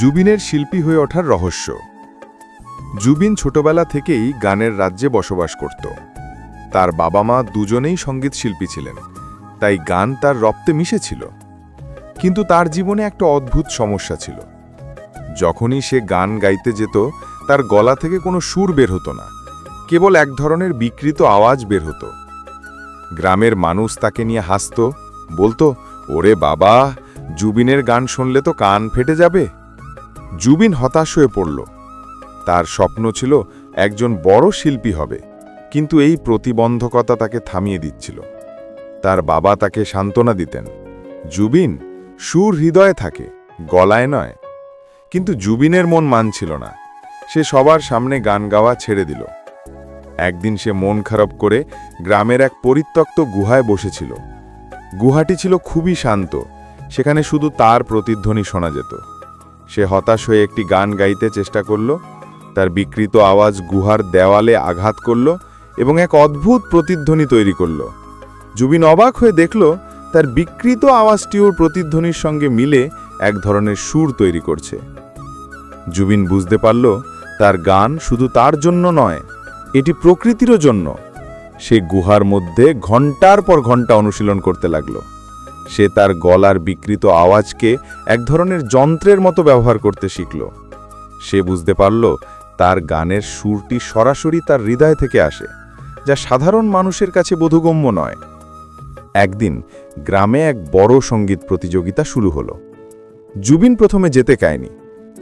জুবিনের শিল্পী হয়ে ওঠার রহস্য। জুবিন ছোটবেলা থেকেই গানের রাজ্যে বসবাস করত। তার বাবা মা দুজনেই সংগীত শিল্পী ছিলেন, তাই গান তার রক্তে মিশেছিল। কিন্তু তার জীবনে একটা অদ্ভুত সমস্যা ছিল। যখনই সে গান গাইতে যেত, তার গলা থেকে কোনো সুর বের হতো না, কেবল এক ধরনের বিকৃত আওয়াজ বের হতো। গ্রামের মানুষ তাকে নিয়ে হাসত, বলতো, ওরে বাবা, জুবিনের গান শুনলে তো কান ফেটে যাবে। জুবিন হতাশ হয়ে পড়ল। তার স্বপ্ন ছিল একজন বড় শিল্পী হবে, কিন্তু এই প্রতিবন্ধকতা তাকে থামিয়ে দিচ্ছিল। তার বাবা তাকে সান্ত্বনা দিতেন, জুবিন সুর হৃদয়ে থাকে, গলায় নয়। কিন্তু জুবিনের মন মানছিল না। সে সবার সামনে গান গাওয়া ছেড়ে দিল। একদিন সে মন খারাপ করে গ্রামের এক পরিত্যক্ত গুহায় বসেছিল। গুহাটি ছিল খুবই শান্ত, সেখানে শুধু তার প্রতিধ্বনি শোনা যেত। সে হতাশ হয়ে একটি গান গাইতে চেষ্টা করল। তার বিকৃত আওয়াজ গুহার দেওয়ালে আঘাত করল এবং এক অদ্ভুত প্রতিধ্বনি তৈরি করল। জুবিন অবাক হয়ে দেখল, তার বিকৃত আওয়াজটিও প্রতিধ্বনির সঙ্গে মিলে এক ধরনের সুর তৈরি করছে। জুবিন বুঝতে পারল, তার গান শুধু তার জন্য নয়, এটি প্রকৃতিরও জন্য। সে গুহার মধ্যে ঘণ্টার পর ঘণ্টা অনুশীলন করতে লাগল। সে তার গলার বিকৃত আওয়াজকে এক ধরনের যন্ত্রের মতো ব্যবহার করতে শিখল। সে বুঝতে পারল তার গানের সুরটি সরাসরি তার হৃদয় থেকে আসে, যা সাধারণ মানুষের কাছে বোধগম্য নয়। একদিন গ্রামে এক বড় সংগীত প্রতিযোগিতা শুরু হলো। জুবিন প্রথমে যেতে কায়নি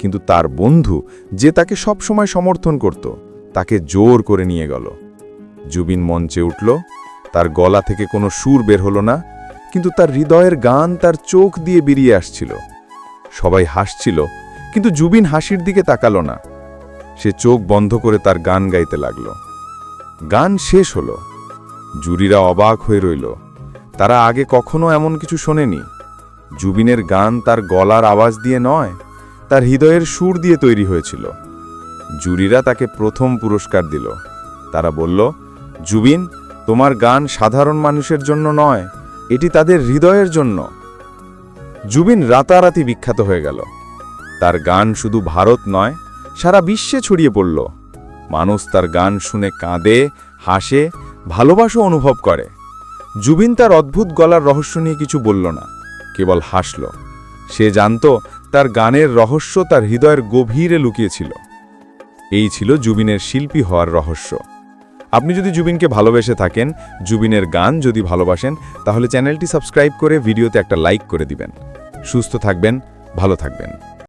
কিন্তু তার বন্ধু যে তাকে সবসময় সমর্থন করত, তাকে জোর করে নিয়ে গেল। জুবিন মঞ্চে উঠল, তার গলা থেকে কোনো সুর বের হলো না কিন্তু তার হৃদয়ের গান তার চোখ দিয়ে বেরিয়ে আসছিল। সবাই হাসছিল, কিন্তু জুবিন হাসির দিকে তাকালো না। সে চোখ বন্ধ করে তার গান গাইতে লাগল। গান শেষ হলো। জুরিরা অবাক হয়ে রইল। তারা আগে কখনো এমন কিছু শোনেনি। জুবিনের গান তার গলার আওয়াজ দিয়ে নয়, তার হৃদয়ের সুর দিয়ে তৈরি হয়েছিল। জুরিরা তাকে প্রথম পুরস্কার দিল। তারা বলল, জুবিন, তোমার গান সাধারণ মানুষের জন্য নয় এটি তাদের হৃদয়ের জন্য। জুবিন রাতারাতি বিখ্যাত হয়ে গেল। তার গান শুধু ভারত নয়, সারা বিশ্বে ছড়িয়ে পড়ল। মানুষ তার গান শুনে কাঁদে, হাসে ভালোবাসা অনুভব করে। জুবিন তার অদ্ভুত গলার রহস্য নিয়ে কিছু বলল না, কেবল হাসল। সে জানত তার গানের রহস্য তার হৃদয়ের গভীরে লুকিয়েছিল। এই ছিল জুবিনের শিল্পী হওয়ার রহস্য। আপনি যদি জুবিনকে ভালোবেসে থাকেন, জুবিনের গান যদি ভালোবাসেন, তাহলে চ্যানেলটি সাবস্ক্রাইব করে ভিডিওতে একটা লাইক করে দিবেন। সুস্থ থাকবেন, ভালো থাকবেন।